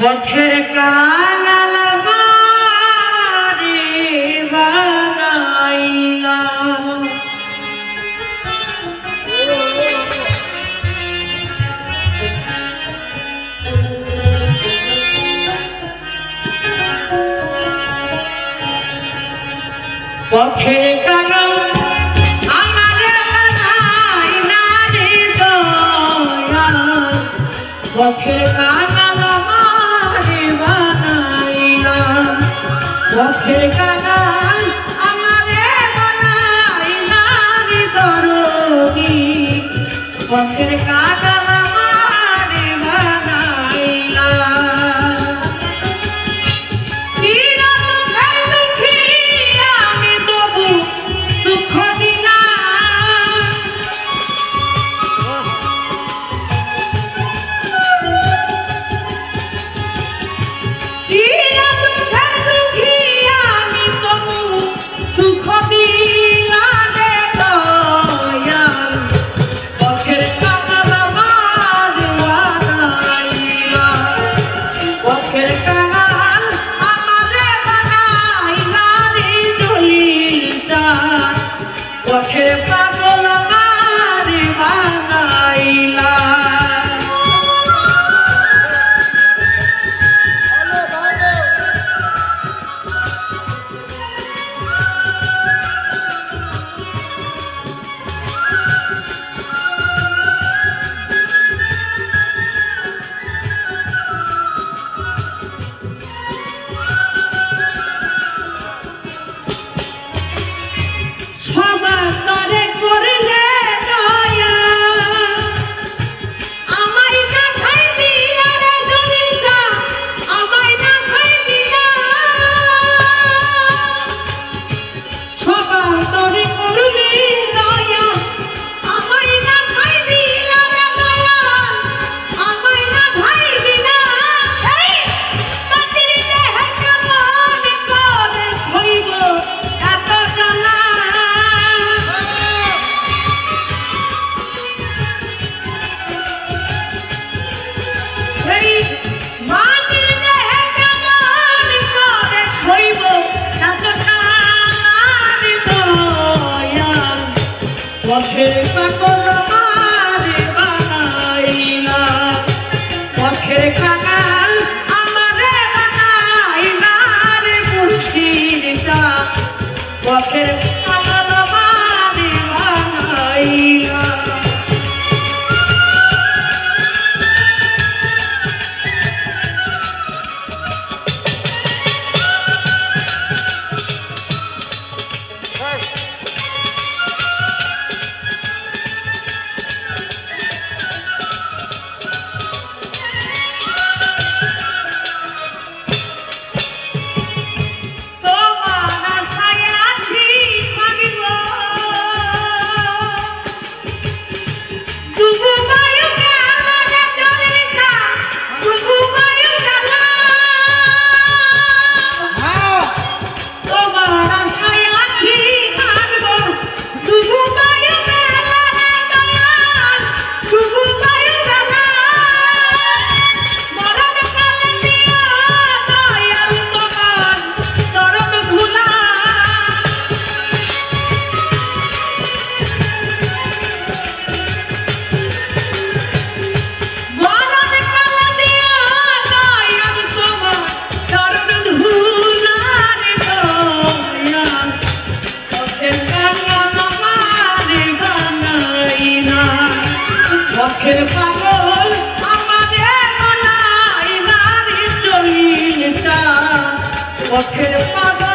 পথের কাঙাল বাড়ি বানাইলাম। পথের কাঙাল আমার বানাইলা দয়া পথের কাঙাল লক্ষ্যের কানাই আমারে বানাই নারী দরদি লক্ষ্যের কানাই তোরে করলে পথের পাতা